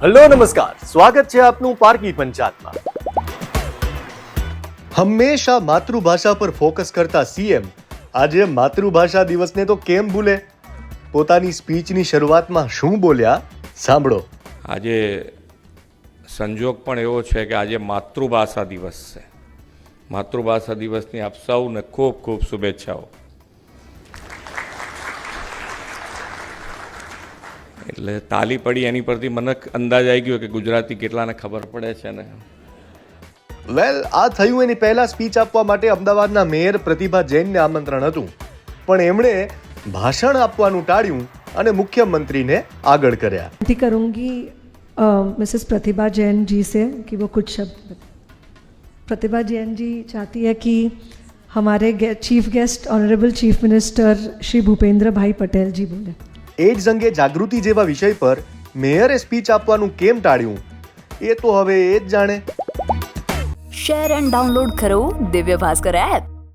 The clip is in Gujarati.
હેલો નમસ્કાર. સ્વાગત છે આપનું પારકી પંચાયતમાં. હંમેશા માતૃભાષા પર ફોકસ કરતા સીએમ આજે માતૃભાષા દિવસને તો કેમ ભૂલે? પોતાની સ્પીચની શરૂઆતમાં શું બોલ્યા? સાંભળો. આજે સંજોગ પણ એવો છે કે આજે માતૃભાષા દિવસ છે. માતૃભાષા દિવસની આપ સૌને ખૂબ ખૂબ શુભેચ્છાઓ. એટલે તાલી પડી એની પરથી મને અંદાજ આવી ગયો કે ગુજરાતી કેટલાને ખબર પડે છે ને વેલ આ થયું એની પહેલા સ્પીચ આપવા માટે અમદાવાદના મેયર પ્રતિભા જૈનને આમંત્રણ હતું પણ એમણે ભાષણ આપવાનું ટાળ્યું અને મુખ્યમંત્રીને આગળ કર્યા विनती करूंगी मिसेस प्रतिभा जैन जी से कि वो कुछ शब्द प्रतिभा जैन जी चाहती है कि हमारे chief guest honourable chief minister Shri Bhupendra bhai Patel ji बोले એડ્સ અંગે જાગૃતિ જેવા વિષય પર મેયરે સ્પીચ આપવાનું કેમ ટાળ્યું? એ તો હવે એ જ જાણે. શેર એન્ડ ડાઉનલોડ કરો દિવ્ય ભાસ્કર એપ.